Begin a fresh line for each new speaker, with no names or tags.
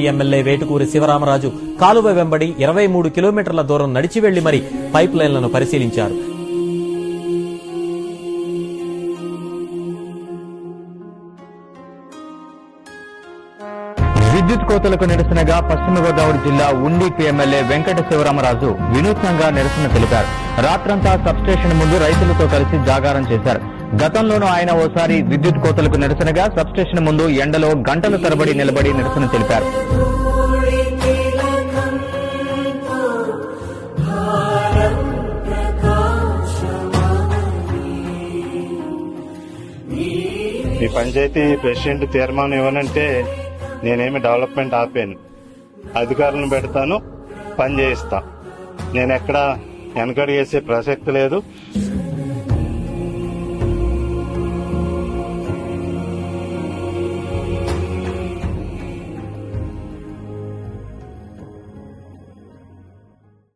MLA Vetukuri Sivaramaraju కాలువ వెంబడి ఇరవై మూడు కిలోమీటర్ల దూరం నడిచి వెళ్ళి మరి పైప్ లైన్లను పరిశీలించారు.
విద్యుత్ కోతలకు నిరసనగా పశ్చిమ గోదావరి జిల్లా ఉండి ఎమ్మెల్యే వెంకట శివరామరాజు వినూత్నంగా నిరసన తెలిపారు. రాత్రంతా సబ్స్టేషన్ ముందు రైతులతో కలిసి జాగారం చేశారు. గతంలోనూ ఆయన ఓసారి విద్యుత్ కోతలకు నిరసనగా సబ్స్టేషన్ ముందు ఎండలో గంటల తరబడి నిలబడి నిరసన తెలిపారు.
ఈ పంచాయతీ ప్రెసిడెంట్ తీర్మానం ఇవ్వనంటే నేనేమి డెవలప్మెంట్ ఆపాను. అధికారులను పెడతాను పని చేయిస్తా. నేను ఎక్కడ వెనకడి చేసే ప్రసక్తి లేదు.